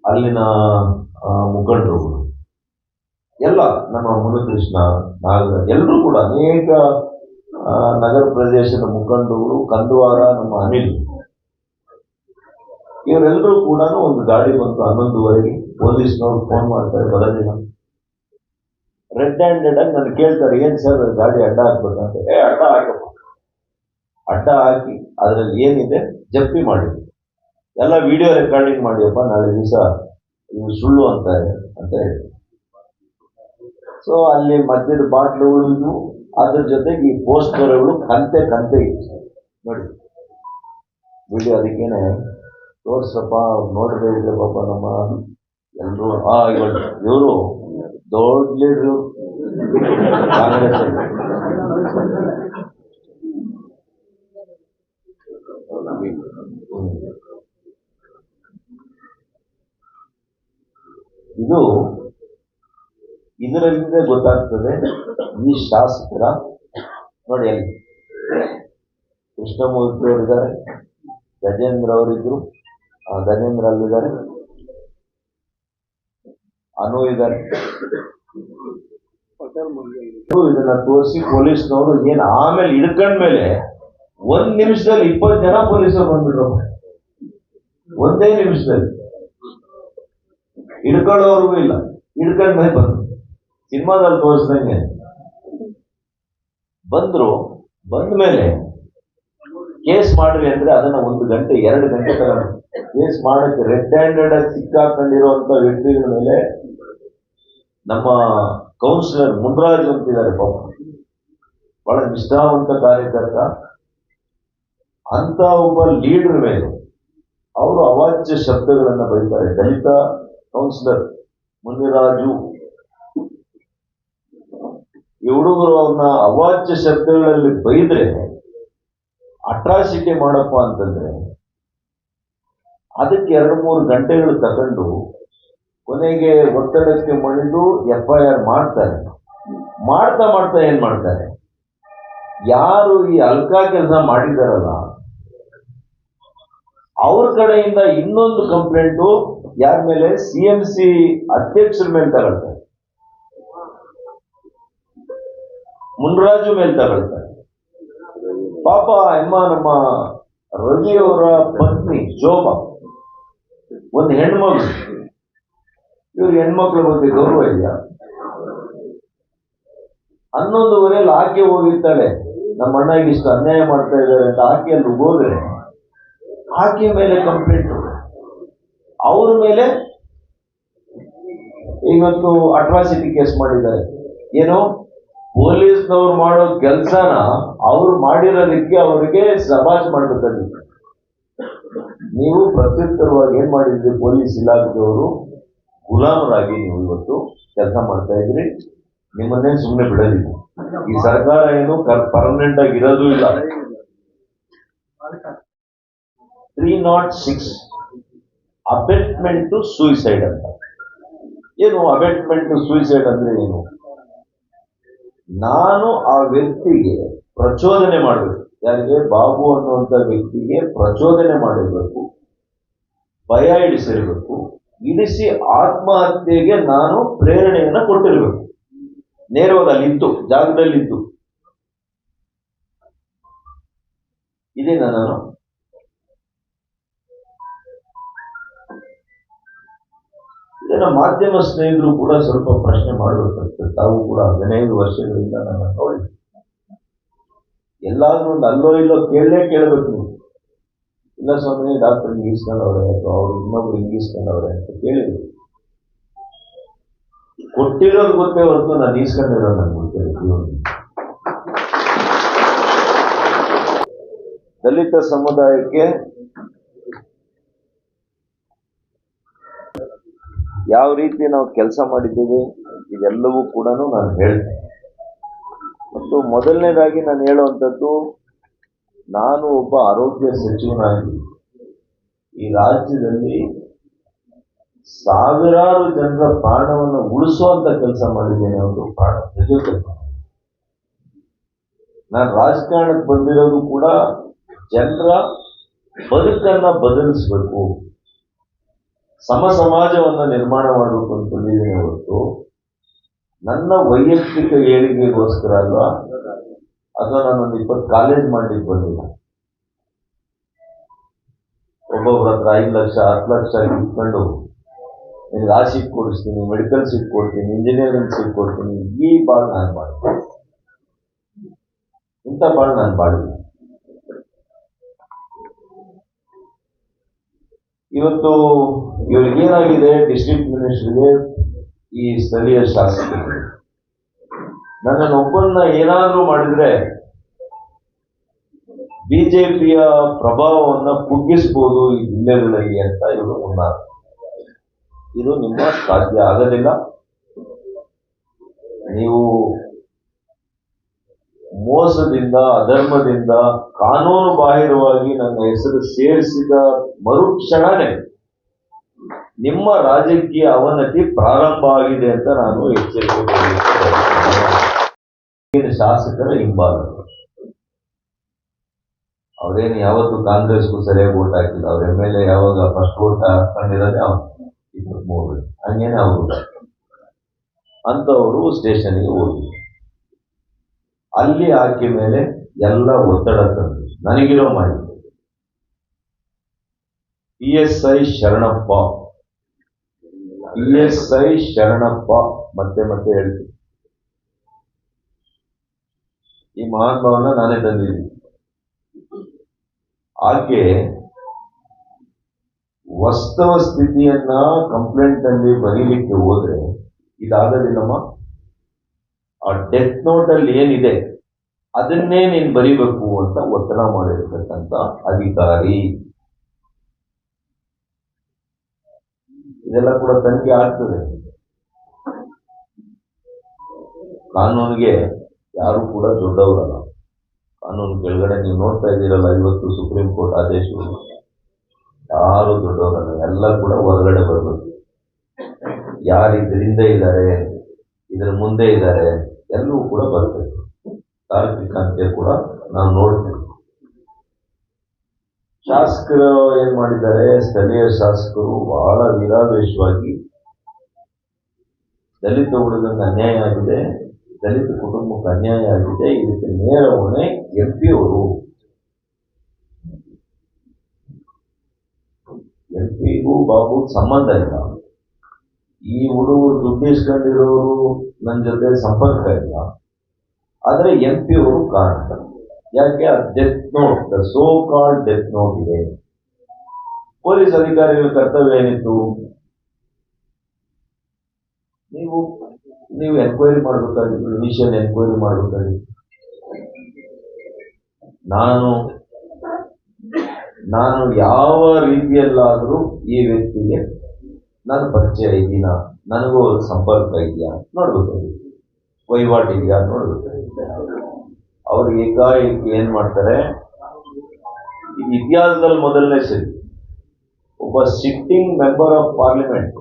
ಅಲ್ಲಿನ ಮುಖಂಡರುಗಳು ಎಲ್ಲ ನಮ್ಮ ಮುನಿಕೃಷ್ಣ ನಾಗರಾಜ್ ಎಲ್ಲರೂ ಕೂಡ ಅನೇಕ ನಗರ ಪ್ರದೇಶದ ಮುಖಂಡರುಗಳು ಕಂದುವಾರ, ನಮ್ಮ ಅನಿಲ್. ಇವರೆಲ್ಲರೂ ಕೂಡ ಒಂದು ಗಾಡಿ ಬಂತು ಹನ್ನೊಂದುವರೆಗೆ ಪೊಲೀಸ್ನವ್ರು ಫೋನ್ ಮಾಡ್ತಾರೆ ಬರೋದಿಲ್ಲ ರೆಡ್ ಹ್ಯಾಂಡೆಡ್ ಆಗಿ ನಾನು ಕೇಳ್ತಾರೆ, ಏನ್ ಸರ್ ಗಾಡಿ ಅಡ್ಡ ಹಾಕ್ಬೇಕಂತ ಏ, ಅಡ್ಡ ಹಾಕಬೇಕು ಅಡ್ಡ ಹಾಕಿ ಅದರಲ್ಲಿ ಏನಿದೆ ಜಪ್ತಿ ಮಾಡಿದ್ವಿ. ಎಲ್ಲ ವಿಡಿಯೋ ರೆಕಾರ್ಡಿಂಗ್ ಮಾಡಿಯಪ್ಪ, ನಾಳೆ ದಿವಸ ಸುಳ್ಳು ಅಂತಾರೆ ಅಂತ ಹೇಳಿ. ಸೊ ಅಲ್ಲಿ ಮದ್ಯದ ಬಾಟ್ಲುಗಳು ಇದ್ವು. ಅದ್ರ ಜೊತೆಗೆ ಈ ಪೋಸ್ಟರ್ಗಳು ಕಂತೆ ಕಂತೆ ಇತ್ತು ನೋಡಿ, ವಿಡಿಯೋ ಅದಕ್ಕೇನೆ ತೋರ್ಸಪ್ಪ ನೋಡ್ದೆ ಇದೆ ಪಾಪ ನಮ್ಮ ಎಲ್ರು, ಆ ಇವರು ದೊಡ್ಡ ಲೀಡ್ರು. ಕಾಂಗ್ರೆಸ್ ಅಲ್ಲಿ. ಹ್ಮ್. ಇದು ಇದರಿಂದ ಗೊತ್ತಾಗ್ತದೆ. ಈ ಶಾಸಕರ, ನೋಡಿ ಅಲ್ಲಿ. ಕೃಷ್ಣಮೂರ್ತಿ ಅವರಿದ್ದಾರೆ, ಗಜೇಂದ್ರ ಅವರಿದ್ರು ಗಜೇಂದ್ರ ಅಲ್ಲಿದ್ದಾರೆ. ಅನು ಇದ್ದಾರೆ. ಇದನ್ನ ತೋರಿಸಿ ಪೊಲೀಸ್ನವರು ಏನ್ ಆಮೇಲೆ ಹಿಡ್ಕೊಂಡ್ಮೇಲೆ ಒಂದ್ ನಿಮಿಷದಲ್ಲಿ ಇಪ್ಪತ್ತು ಜನ ಪೊಲೀಸರು ಬಂದ್ಬಿಟ್ರು. ಒಂದೇ ನಿಮಿಷದಲ್ಲಿ. ಹಿಡ್ಕೊಳ್ಳೋರ್ಗೂ ಇಲ್ಲ. ಹಿಡ್ಕೊಂಡ್ಮೇಲೆ ಬಂದ್ರು. ಸಿನಿಮಾದಲ್ಲಿ ತೋರಿಸ್ದಂಗೆ ಬಂದ್ರು, ಬಂದ ಮೇಲೆ ಕೇಸ್ ಮಾಡ್ರಿ ಅಂದ್ರೆ ಅದನ್ನ ಒಂದು ಗಂಟೆ, ಎರಡು ಗಂಟೆ ತಗೊಂಡು ಕೇಸ್ ಮಾಡಕ್ಕೆ ರೆಡ್ ಹ್ಯಾಂಡೆಡ್ ಆಗಿ ಸಿಕ್ಕಾಕೊಂಡಿರುವಂತ ವ್ಯಕ್ತಿಗಳ ಮೇಲೆ ನಮ್ಮ ಕೌನ್ಸಿಲರ್ ಮುನ್ರಾಜ್ ಅಂತಿದ್ದಾರೆ ಪಾಪ. ಬಹಳ ನಿಷ್ಠಾವಂತ ಕಾರ್ಯಕರ್ತ. ಅಂತ ಒಬ್ಬ ಲೀಡರ್ ಮೇಲೆ ಅವರು ಅವಾಚ್ಯ ಶಬ್ದಗಳನ್ನ ಬರೀತಾರೆ. ದಲಿತ ಕೌನ್ಸಿಲರ್ ಮುನಿರಾಜು. ಈ ಹುಡುಗರು ಅವ್ರನ್ನ ಅವಾಚ್ಯ ಶಬ್ದಗಳಲ್ಲಿ ಬೈದ್ರೆ ಅಟ್ರಾಸಿಟಿ ಮಾಡಪ್ಪ ಅಂತಂದ್ರೆ, ಅದಕ್ಕೆ ಎರಡು ಮೂರು ಗಂಟೆಗಳು ತಗೊಂಡು ಕೊನೆಗೆ ಒತ್ತಡಕ್ಕೆ ಮಣಿದು ಎಫ್ ಐ ಆರ್ ಮಾಡ್ತಾರೆ. ಮಾಡ್ತಾ ಮಾಡ್ತಾ ಏನ್ ಮಾಡ್ತಾರೆ? ಯಾರು ಈ ಅಲ್ಕಾ ಕೆಲಸ ಮಾಡಿದಾರಲ್ಲ, ಅವ್ರ ಕಡೆಯಿಂದ ಇನ್ನೊಂದು ಕಂಪ್ಲೇಂಟು ಯಾರ ಮೇಲೆ? ಸಿ ಎಂ ಸಿ ಅಧ್ಯಕ್ಷರ ಮೇಲೆ ತಗೊಳ್ತಾರೆ ಮುನ್ರಾಜು ಮೇಲೆ ತಗೊಳ್ತಾರೆ. ಪಾಪ ಎಮ್ಮ ನಮ್ಮ ರವಿಯವರ ಪತ್ನಿ ಜೋಬ ಒಂದು ಹೆಣ್ಮಗಳು. ಇವ್ರು ಹೆಣ್ಮಕ್ಳ ಬಗ್ಗೆ ಗೌರವ ಇಲ್ಲ. ಹನ್ನೊಂದುವರೆಯಲ್ಲಿ ಆಕೆ ಹೋಗಿರ್ತಾಳೆ. ನಮ್ಮ ಅಣ್ಣಗೆ ಇಷ್ಟು ಅನ್ಯಾಯ ಮಾಡ್ತಾ ಇದ್ದಾರೆ ಅಂತ ಆಕೆ ಅಲ್ಲಿ ಹೋದ್ರೆ, ಆಕೆ ಮೇಲೆ ಕಂಪ್ಲೇಂಟ್ ಅವ್ರ ಮೇಲೆ ಇವತ್ತು ಅಟ್ರಾಸಿಟಿ ಕೇಸ್ ಮಾಡಿದ್ದಾರೆ. ಏನು? ಪೊಲೀಸ್ನವ್ರು ಮಾಡೋ ಕೆಲಸನ ಅವ್ರು ಮಾಡಿರೋದಕ್ಕೆ ಅವರಿಗೆ ಸಭಾಷ್ ಮಾಡ್ಬೇಕಾಗಿತ್ತು ನೀವು ಪ್ರತ್ಯುತ್ತರವಾಗಿ ಏನ್ ಮಾಡಿದ್ರಿ? ಪೊಲೀಸ್ ಇಲಾಖೆಯವರು ಗುಲಾಮರಾಗಿ ನೀವು ಇವತ್ತು ಕೆಲಸ ಮಾಡ್ತಾ ಇದ್ರಿ. ನಿಮ್ಮನ್ನೇ ಸುಮ್ಮನೆ ಬಿಡಲಿಲ್ಲ. ಈ ಸರ್ಕಾರ ಏನು ಪರ್ಮನೆಂಟ್ ಆಗಿ ಇರೋದು ಇಲ್ಲ. Three not six abetment to suicide ಅಂತ. ಏನು ಅಬೆಟ್ಮೆಂಟ್ ಸೂಯಿಸೈಡ್ ಅಂದ್ರೆ ಏನು? ನಾನು ಆ ವ್ಯಕ್ತಿಗೆ ಪ್ರಚೋದನೆ ಮಾಡಬೇಕು. ಯಾರಿಗೆ? ಬಾಬು ಅನ್ನುವಂಥ ವ್ಯಕ್ತಿಗೆ ಪ್ರಚೋದನೆ ಮಾಡಿರಬೇಕು ಭಯ ಇಳಿಸಿರಬೇಕು ಇಳಿಸಿ ಆತ್ಮಹತ್ಯೆಗೆ ನಾನು ಪ್ರೇರಣೆಯನ್ನು ಕೊಟ್ಟಿರಬೇಕು. ನೇರವಾಗಿ ಅಲ್ಲಿತ್ತು ಜಾಗದಲ್ಲಿದ್ದು ಇದನ್ನ ನಾನು? ಇದನ್ನ ಮಾಧ್ಯಮ ಸ್ನೇಹಿತರು ಕೂಡ ಸ್ವಲ್ಪ ಪ್ರಶ್ನೆ ಮಾಡಬೇಕಾಗ್ತದೆ ತಾವು ಕೂಡ ಹದಿನೈದು ವರ್ಷಗಳಿಂದ ನನ್ನ ನೋಡಿ. ಎಲ್ಲಾದ್ರೂ ಒಂದು ಅಲ್ಲೋ ಇಲ್ಲೋ ಕೇಳಲೇ ಕೇಳಬೇಕು ನೀವು. ಇಲ್ಲ ಸ್ವಾಮಿ, ಡಾಕ್ಟರ್ ಅವರೇ ಅಥವಾ ಅವ್ರು ಇನ್ನೊಬ್ರು ಹಿಂಗೆ ಇಸ್ಕೊಂಡವ್ರೆ ಅಂತ ಕೇಳಿದ್ರು. ಕೊಟ್ಟಿರೋದು ಗೊತ್ತೇ ಹೊರತು ನಾನು ಈಸ್ಕೊಂಡಿರೋ ನನಗೆ ಗೊತ್ತಿಲ್ಲ. ದಲಿತ ಸಮುದಾಯಕ್ಕೆ ಯಾವ ರೀತಿ ನಾವು ಕೆಲಸ ಮಾಡಿದ್ದೀವಿ, ಇದೆಲ್ಲವೂ ಕೂಡ ನಾನು ಹೇಳ್ತೇನೆ. ಮತ್ತು ಮೊದಲನೇದಾಗಿ ನಾನು ಹೇಳುವಂಥದ್ದು, ನಾನು ಒಬ್ಬ ಆರೋಗ್ಯ ಸಚಿವನಾಗಿ ಈ ರಾಜ್ಯದಲ್ಲಿ ಸಾವಿರಾರು ಜನರ ಪ್ರಾಣವನ್ನು ಉಳಿಸುವಂತ ಕೆಲಸ ಮಾಡಿದ್ದೇನೆ ಒಂದು ಪ್ರಾಣ ನಾನು ರಾಜಕಾರಣಕ್ಕೆ ಬಂದಿರೋದು ಕೂಡ ಜನರ ಬದುಕನ್ನ ಬದಲಿಸಬೇಕು. ಸಮ ಸಮಾಜವನ್ನು ನಿರ್ಮಾಣ ಮಾಡಬೇಕು ಅಂತ ಬಂದಿದ್ದೇನೆ ಹೊರತು, ನನ್ನ ವೈಯಕ್ತಿಕ ಏಳಿಗೆಗೋಸ್ಕರ ಅಲ್ವಾ? ಅಥವಾ ನಾನೊಂದು ಇಪ್ಪತ್ತು ಕಾಲೇಜ್ ಮಾಡ್ಲಿಕ್ಕೆ ಬಂದಿಲ್ಲ. ಒಬ್ಬೊಬ್ಬರ ಹತ್ರ ಐದು ಲಕ್ಷ, ಹತ್ತು ಲಕ್ಷ ಇಟ್ಕೊಂಡು ನಿನಗೆ ಆ ಸೀಟ್ ಕೊಡಿಸ್ತೀನಿ ಮೆಡಿಕಲ್ ಸೀಟ್ ಕೊಡ್ತೀನಿ ಇಂಜಿನಿಯರಿಂಗ್ ಸೀಟ್ ಕೊಡ್ತೀನಿ, ಈ ಬಾಳ್ ನಾನು ಮಾಡ್ತೀನಿ ಇಂಥ ಬಾಳ್ ನಾನು ಬಾಳಿಲ್ಲ ಇವತ್ತು ಇವರಿಗೆ ಏನಾಗಿದೆ ಡಿಸ್ಟ್ರಿಕ್ಟ್ ಮಿನಿಸ್ಟರ್ಗೆ ಈ ಸ್ಥಳೀಯ ಶಾಸಕರಿಗೆ ನನ್ನನ್ನೊಬ್ಬನ್ನ ಏನಾದರೂ ಮಾಡಿದ್ರೆ ಬಿಜೆಪಿಯ ಪ್ರಭಾವವನ್ನು ಕುಗ್ಗಿಸಬಹುದು ಈ ಜಿಲ್ಲೆಗಳಲ್ಲಿ ಅಂತ ಇವರು ಮುನ್ನಾರ ಇದು ನಿಮ್ಮ ಸಾಧ್ಯ ಆಗಲಿಲ್ಲ. ನೀವು ಮೋಸದಿಂದ, ಅಧರ್ಮದಿಂದ, ಕಾನೂನು ಬಾಹಿರವಾಗಿ ನನ್ನ ಹೆಸರು ಸೇರಿಸಿದ ಮರುಕ್ಷಣನೇ ನಿಮ್ಮ ರಾಜಕೀಯ ಅವನತಿ ಪ್ರಾರಂಭ ಆಗಿದೆ ಅಂತ ನಾನು ಎಚ್ಚರಿಕೆ ಶಾಸಕರ ಹಿಂಬಾಲ. ಅವ್ರೇನು ಯಾವತ್ತು ಕಾಂಗ್ರೆಸ್ಗೂ ಸರಿಯಾಗಿ ಓಟ್ ಹಾಕಿಲ್ಲ. ಅವ್ರ ಎಂ ಎಲ್ ಎ ಯಾವಾಗ ಫಸ್ಟ್ ಓಟ್ ಹಾಕೊಂಡಿರೋದೇ ಅವ್ರು ಇಪ್ಪತ್ಮೂರು. ಹಂಗೇನೆ ಅವರು. ಅಂತವರು ಸ್ಟೇಷನ್ಗೆ ಹೋಗಿ. ಅಲ್ಲಿ ಆಕೆ ಮೇಲೆ ಎಲ್ಲ ಒತ್ತಡ ತಂದು ನನಗಿರೋ ಮಾಹಿತಿ. P S I Sharanappa. P S I Sharanappa. ಮತ್ತೆ ಮತ್ತೆ ಹೇಳ್ತೀನಿ. ಈ ಮಹಾನುಭಾವನ ನಾನೇ ತಂದಿದ್ದೀನಿ. ಆಕೆ ವಾಸ್ತವ ಸ್ಥಿತಿಯನ್ನ ಕಂಪ್ಲೇಂಟ್ ಅಲ್ಲಿ ಬರೀಲಿಕ್ಕೆ ಹೋದ್ರೆ ನಮ್ಮ ಆ ಡೆತ್ ನೋಟ್ ಅಲ್ಲಿ ಏನಿದೆ? ಅದನ್ನೇ ನೀನು ಬರಿಬೇಕು ಅಂತ ಒತ್ತಡ ಮಾಡಿರ್ತಕ್ಕಂಥ ಅಧಿಕಾರಿ. ಇದೆಲ್ಲ ಕೂಡ ತನಿಖೆ ಆಗ್ತದೆ. ಕಾನೂನಿಗೆ ಯಾರು ಕೂಡ ದೊಡ್ಡವರಲ್ಲ. ಕಾನೂನು ಕೆಳಗಡೆ ನೀವು ನೋಡ್ತಾ ಇದ್ದೀರಲ್ಲ ಇವತ್ತು ಸುಪ್ರೀಂ ಕೋರ್ಟ್ ಆದೇಶ ಯಾರು ದೊಡ್ಡವರಲ್ಲ, ಎಲ್ಲ ಕೂಡ ಹೊರಗಡೆ ಬರಬೇಕು. ಯಾರು ಇದರಿಂದ ಇದ್ದಾರೆ, ಇದರ ಮುಂದೆ ಇದ್ದಾರೆ, ಎಲ್ಲವೂ ಕೂಡ ಬರ್ತದೆ. ತಾರ್ಕಿಕ ಕೂಡ ನಾವು ನೋಡ್ತೇವೆ ಶಾಸಕರು ಏನ್ ಮಾಡಿದ್ದಾರೆ? ಸ್ಥಳೀಯ ಶಾಸಕರು ಬಹಳ ವಿರಾವೇಶವಾಗಿ ದಲಿತ ಹುಡುಗನಿಗೆ ಅನ್ಯಾಯ ಆಗಿದೆ, ದಲಿತ ಕುಟುಂಬಕ್ಕೆ ಅನ್ಯಾಯ ಆಗಿದೆ, ಇದಕ್ಕೆ ನೇರ ಹೊಣೆ ಎಂ ಪಿ ಅವರು. ಎಂ ಪಿಗೂ ಬಾಬು ಸಂಬಂಧ ಇಲ್ಲ. ಈ ಹುಡುಗರು ದುಡ್ಡು ಇಸ್ಕೊಂಡಿರೋರು ನನ್ನ ಜೊತೆ ಸಂಪರ್ಕ ಇಲ್ಲ. ಆದ್ರೆ ಎಂ ಪಿ ಅವರು ಕಾರಣ. ಯಾಕೆ? ಆ death note the so called death note ಇದೆ. ಪೊಲೀಸ್ ಅಧಿಕಾರಿಗಳ ಕರ್ತವ್ಯ ಏನಿತ್ತು? ನೀವು ನೀವು ಎನ್ಕ್ವೈರಿ ಮಾಡಬೇಕಾಗಿತ್ತು, ಮಿಷನ್ ಎನ್ಕ್ವೈರಿ ಮಾಡಬೇಕಾಗಿತ್ತು. ನಾನು ನಾನು ಯಾವ ರೀತಿಯಲ್ಲಾದರೂ ಈ ವ್ಯಕ್ತಿಗೆ ನಾನು ಪರಿಚಯ ಇದ್ದೀನಾ? ನನಗೂ ಸಂಪರ್ಕ ಇದೆಯಾ? ನೋಡ್ಬೇಕಾಗಿತ್ತು. ವಹಿವಾಟು ಇದೆಯಾ? ನೋಡ್ಬೇಕಾಗಿತ್ತು. ಅವ್ರು ಏಕಾಏಕಿ ಏನ್ ಮಾಡ್ತಾರೆ? ಇತಿಹಾಸದಲ್ಲಿ ಮೊದಲನೇ ಸರಿ. ಒಬ್ಬ ಸಿಟ್ಟಿಂಗ್ ಮೆಂಬರ್ ಆಫ್ ಪಾರ್ಲಿಮೆಂಟ್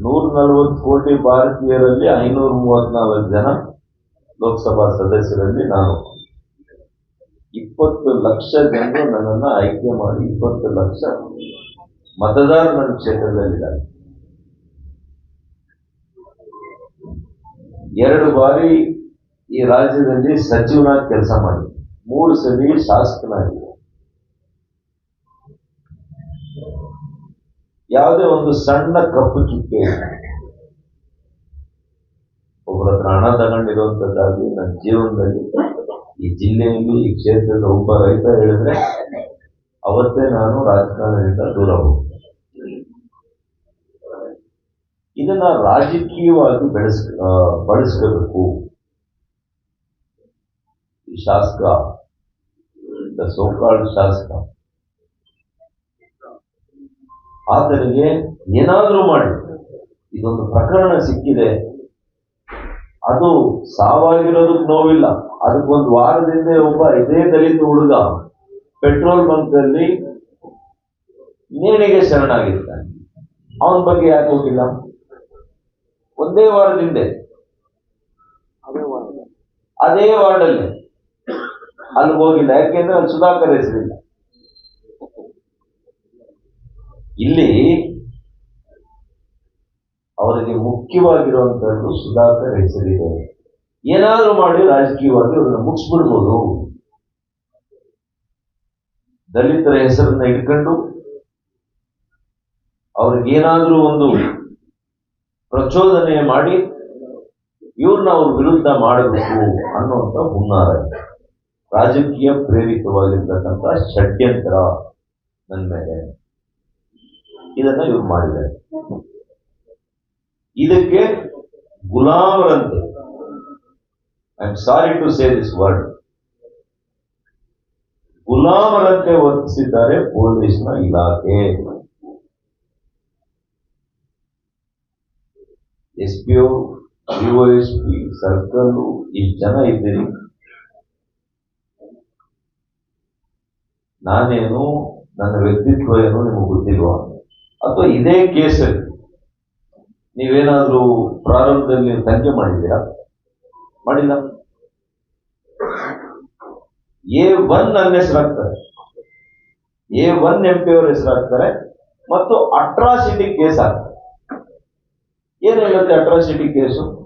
ನೂರ ನಲವತ್ತು ಕೋಟಿ ಭಾರತೀಯರಲ್ಲಿ ಐನೂರ ಮೂವತ್ನಾಲ್ಕು ಜನ ಲೋಕಸಭಾ ಸದಸ್ಯರಲ್ಲಿ ನಾನು. ಇಪ್ಪತ್ತು ಲಕ್ಷ ಜನರು ನನ್ನನ್ನು ಆಯ್ಕೆ ಮಾಡಿ, ಇಪ್ಪತ್ತು ಲಕ್ಷ ಮತದಾರ ನನ್ನ ಕ್ಷೇತ್ರದಲ್ಲಿದ್ದಾರೆ. ಎರಡು ಬಾರಿ ಈ ರಾಜ್ಯದಲ್ಲಿ ಸಚಿವನಾಗಿ ಕೆಲಸ ಮಾಡಿ ಮೂರು ಸರಿ ಶಾಸಕನಾಗಿದೆ ಯಾವುದೇ ಒಂದು ಸಣ್ಣ ಕಪ್ಪು ಚುಕ್ಕೆ ಒಬ್ಬರ ಹತ್ರ ಹಣ ತಗೊಂಡಿರುವಂತದ್ದಾಗಿ ನನ್ನ ಜೀವನದಲ್ಲಿ ಈ ಜಿಲ್ಲೆಯಲ್ಲಿ, ಈ ಕ್ಷೇತ್ರದ ಒಬ್ಬ ರೈತ ಹೇಳಿದ್ರೆ ಅವತ್ತೇ ನಾನು ರಾಜಕಾರಣದಿಂದ ದೂರ ಹೋಗ್ತೇನೆ. ಇದನ್ನ ರಾಜಕೀಯವಾಗಿ ಬೆಳೆಸ್ ಬಳಸ್ಕೋಬೇಕು. ಶಾಸಕ, ದ ಸೋಕಾಲ್ಡ್ ಶಾಸಕ. ಆತನಿಗೆ ಏನಾದರೂ ಮಾಡಿ. ಇದೊಂದು ಪ್ರಕರಣ ಸಿಕ್ಕಿದೆ. ಅದು ಸಾವಾಗಿರೋದಕ್ಕೆ ನೋವಿಲ್ಲ. ಅದಕ್ಕೊಂದು ವಾರದಿಂದ ಒಬ್ಬ ಇದೇ ದಲಿತ ಹುಡುಗ ಪೆಟ್ರೋಲ್ ಬಂಕ್ನಲ್ಲಿ ನೇಣಿಗೆ ಶರಣಾಗಿರ್ತಾನೆ. ಅವನ ಬಗ್ಗೆ ಯಾಕೆ ಹೋಗಿಲ್ಲ ಒಂದೇ ವಾರ್ಡ್ ಅದೇ ವಾರದ ಅದೇ ವಾರ್ಡಲ್ಲಿ? ಅಲ್ಲಿ ಹೋಗಿಲ್ಲ. ಯಾಕೆಂದ್ರೆ ಅಲ್ಲಿ ಸುಧಾಕರ್ ಹೆಸರಿಲ್ಲ ಇಲ್ಲಿ. ಅವರಿಗೆ ಮುಖ್ಯವಾಗಿರುವಂತಹದ್ದು ಸುಧಾಕರ್ ಹೆಸರಿದೆ. ಏನಾದರೂ ಮಾಡಿ ರಾಜಕೀಯವಾಗಿ ಅವ್ರನ್ನ ಮುಗಿಸ್ಬಿಡ್ಬೋದು ದಲಿತರ ಹೆಸರನ್ನ ಇಟ್ಕೊಂಡು ಅವ್ರಿಗೇನಾದ್ರೂ ಒಂದು ಪ್ರಚೋದನೆ ಮಾಡಿ ಇವ್ರನ್ನ ಅವ್ರ ವಿರುದ್ಧ ಮಾಡಬೇಕು ಅನ್ನುವಂಥ ಹುನ್ನಾರ. ರಾಜಕೀಯ ಪ್ರೇರಿತವಾಗಿರ್ತಕ್ಕಂಥ ಷಡ್ಯಂತ್ರ ನನ್ನ ಮೇಲೆ ಇದನ್ನ ಇವ್ರು ಮಾಡಿದ್ದಾರೆ. ಇದಕ್ಕೆ ಗುಲಾಮರಂತೆ I am sorry to say this word ಗುಲಾಮರಂತೆ ವರ್ತಿಸಿದ್ದಾರೆ ಪೊಲೀಸ್ನ ಇಲಾಖೆ. S P O S P circle ಇಷ್ಟು ಜನ ಇದ್ದೀರಿ. ನಾನೇನು ನನ್ನ ವ್ಯಕ್ತಿತ್ವ ಏನು ನಿಮಗೆ ಗೊತ್ತಿಲ್ವಾ? ಅಥವಾ ಇದೇ ಕೇಸಲ್ಲಿ ನೀವೇನಾದ್ರೂ ಪ್ರಾರಂಭದಲ್ಲಿ ತನಿಖೆ ಮಾಡಿದ್ದೀರಾ? ಮಾಡಿಲ್ಲ. ಎ ಒನ್ ನನ್ನ ಹೆಸರಾಗ್ತಾರೆ. ಎ ಒನ್ ಎಂ ಪಿ ಅವ್ರ ಹೆಸರಾಗ್ತಾರೆ. ಮತ್ತು ಅಟ್ರಾಸಿಟಿ ಕೇಸ್ ಆಗ್ತಾರೆ ಏನು ಹೇಳುತ್ತೆ ಅಟ್ರಾಸಿಟಿ ಕೇಸು.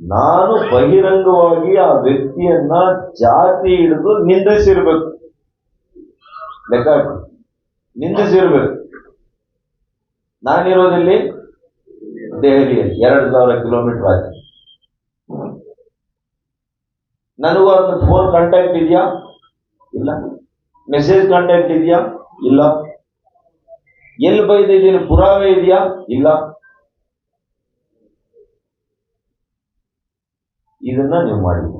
ನಾನು ಬಹಿರಂಗವಾಗಿ ಆ ವ್ಯಕ್ತಿಯನ್ನ ಜಾತಿ ಹಿಡಿದು ನಿಂದಿಸಿರ್ಬೇಕು. ಲೆಕ್ಕ. ನಿಂದಿಸಿರ್ಬೇಕು. ನಾನಿರೋದಿಲ್ಲಿ ದೆಹಲಿಯಲ್ಲಿ, ಎರಡು ಸಾವಿರ ಕಿಲೋಮೀಟರ್ ಆಗಿದೆ ನನಗೂ ಅದನ್ನ ಫೋನ್ ಕಾಂಟ್ಯಾಕ್ಟ್ ಇದೆಯಾ? ಇಲ್ಲ. ಮೆಸೇಜ್ ಕಾಂಟ್ಯಾಕ್ಟ್ ಇದೆಯಾ? ಇಲ್ಲ. ಎಲ್ಲಿ ಬೈದಿದ್ದೀನಿ ಪುರಾವೆ ಇದೆಯಾ? ಇಲ್ಲ. ಇದನ್ನ ನೀವು ಮಾಡಿದ್ದೀರಿ